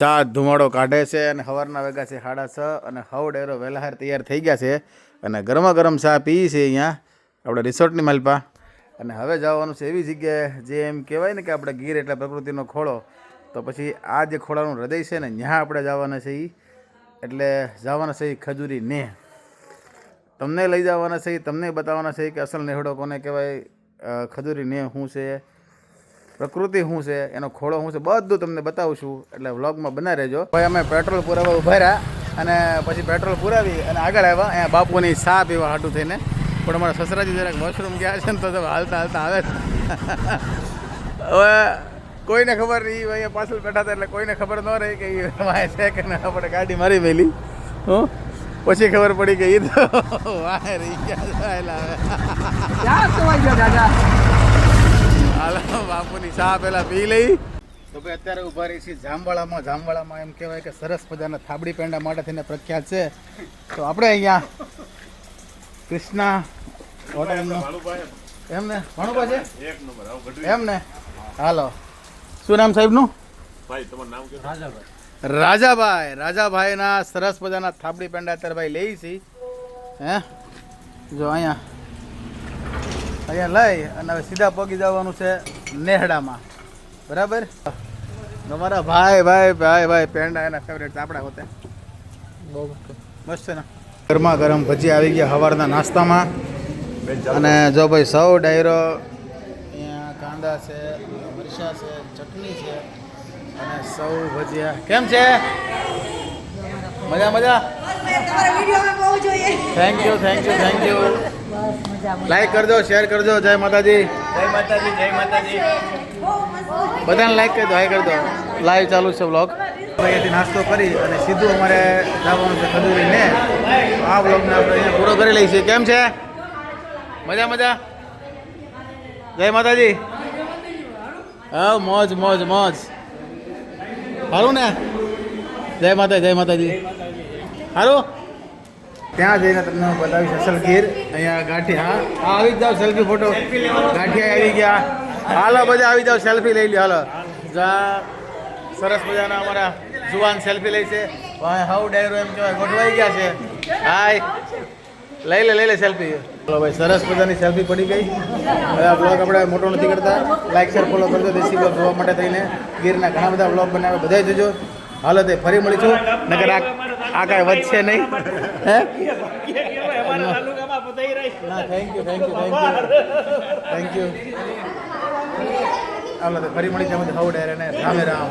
ચા ધુમાડો કાઢે છે અને સવારના વેગા છે સાડા છ અને હવ ડેરો વહેલાહાર તૈયાર થઈ ગયા છે અને ગરમા ગરમ ચા પી છે અહીંયા આપણે રિસોર્ટની માલપા. અને હવે જવાનું છે એવી જગ્યાએ જે એમ કહેવાય ને કે આપણે ગીર એટલે પ્રકૃતિનો ખોળો, તો પછી આ જે ખોળાનું હૃદય છે ને ત્યાં આપણે જવાના છે એટલે જવાના છે ખજૂરી ને. તમને લઈ જવાના છે તમને બતાવવાના છે કે અસલ નેહડો કોને કહેવાય ખજૂરી ને શું છે પ્રકૃતિ શું છે, એનો ખોળો શું છે, બધું તમને બતાવું છું એટલે વ્લોગમાં બના રહેજો. ભાઈ, અમે પેટ્રોલ પુરાવા ઊભા રહ્યા અને પછી પેટ્રોલ પુરાવી અને આગળ આવ્યા. અહીંયા બાપુની સા પીવા હાટું થઈને. પણ અમારા સસરાજી જરાક વોશરૂમ ગયા છે ને તો હાલતા હાલતા આવે છે હવે કોઈને ખબર નહીં અહીંયા પાછળ બેઠા હતા એટલે કોઈને ખબર ન રહી કે એ વાય છે કે ના. આપણે ગાડી મારી મેલી. હું? પછી ખબર પડી કે એ તો વાય રહી ગયા હવે ક્યાં હાલો બાપુની ચા પેલા પી લઈ. તો ભાઈ અત્યારે ઊભા રહી છીએ જામવાળામાં જામવાળામાં એમ કહેવાય કે સરસ મજાના થાબડી પેંડા માટે થઈને પ્રખ્યાત છે. તો આપણે અહીંયા કૃષ્ણા હોટલનું એમ ને ભણુભા છે? એમ ને હાલો. શું નામ સાહેબનું? રાજાભાઈ. રાજાભાઈના સરસ મજાના થાબડી પેંડા અત્યારે ભાઈ લઈ છી હે? જો અહીંયા અહીંયા લઈ અને હવે સીધા પગી જવાનું છે નેહડામાં. બરાબર? તમારા ભાઈ ભાઈ ભાઈ ભાઈ પેંડા એના ફેવરેટ આપણા હોતે. મસ્ત. છે ને? ગરમા ગરમ ભજી આવી ગયા સવારના નાસ્તામાં. અને જો ભાઈ સૌ ડાયરો અહીંયા કાંદા છે મરચા છે ચટણી છે અને સૌ ભજીયા. કેમ છે? મજા મજા? તમારા વિડીયોમાં બહુ જોઈએ. Thank you thank you thank you like કરજો શેર કરજો. જય માતાજી. જય માતાજી જય માતાજી. બધાને લાઈક કરી દો હાઈ કરી દો લાઈવ ચાલુ છે બ્લોગ અહીંયાથી નાસ્તો કરી અને સીધું અમારે જવાનું છે ખજૂરી ને આ બ્લોગને આપણે અહીંયા પૂરો કરી લઈએ છીએ કેમ છે? મજા મજા? જય માતાજી. હા મોજ મોજ મોજ. સારું ને? જય માતા જય માતાજી. સારું ત્યાં જઈને તમને હું બતાવીશ અસલ ગીર. અહીંયા ગાંઠિયા, હા. આવી જાઓ સેલ્ફી ફોટો ગાંઠિયા આવી ગયા. હાલો, બધા આવી જાઓ સેલ્ફી લઈ લ્યો, હાલો. સરસ મજાના અમારા જુવાન સેલ્ફી લે છે. હાઉ ડાયરો એમ કહેવાય. ગોઠવાઈ ગયા છે. હાય. લઈ લે લઈ લે સેલ્ફી ચલો ભાઈ, સરસ મજાની સેલ્ફી પડી ગઈ. હવે આ બ્લોગ આપણે મોટો નથી કરતા. લાઈક શેર ફોલો કરજો, દેશી બ્લોગ જોવા માટે થઈને. ગીરના ઘણા બધા બ્લોગ બનાવે બધા જોજો. હાલો તે ફરી મળીશું. નગર આ આ કાંઈ વધશે નહીં. હે? Thank you thank you thank you thank you તો ફરી મળી હવે ડાયરે રામે રામ.